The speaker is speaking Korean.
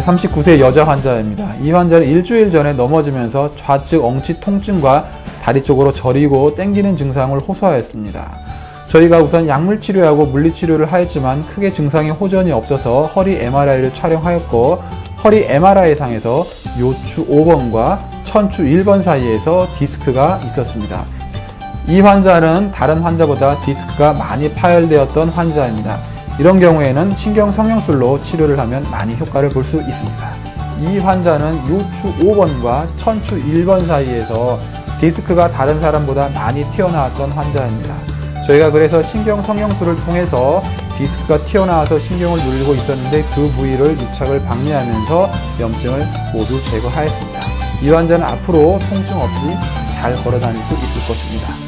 39세 여자 환자입니다. 이 환자는 일주일 전에 넘어지면서 좌측 엉치 통증과 다리 쪽으로 저리고 땡기는 증상을 호소하였습니다. 저희가 우선 약물 치료하고 물리 치료를 하였지만 크게 증상이 호전이 없어서 허리 MRI를 촬영하였고 허리 MRI 상에서 요추 5번과 천추 1번 사이에서 디스크가 있었습니다. 이 환자는 다른 환자보다 디스크가 많이 파열되었던 환자입니다. 이런 경우에는 신경 성형술로 치료를 하면 많이 효과를 볼 수 있습니다. 이 환자는 요추 5번과 천추 1번 사이에서 디스크가 다른 사람보다 많이 튀어나왔던 환자입니다. 저희가 그래서 신경 성형술을 통해서 디스크가 튀어나와서 신경을 누르고 있었는데 그 부위를 유착을 방해하면서 염증을 모두 제거하였습니다. 이 환자는 앞으로 통증 없이 잘 걸어 다닐 수 있을 것입니다.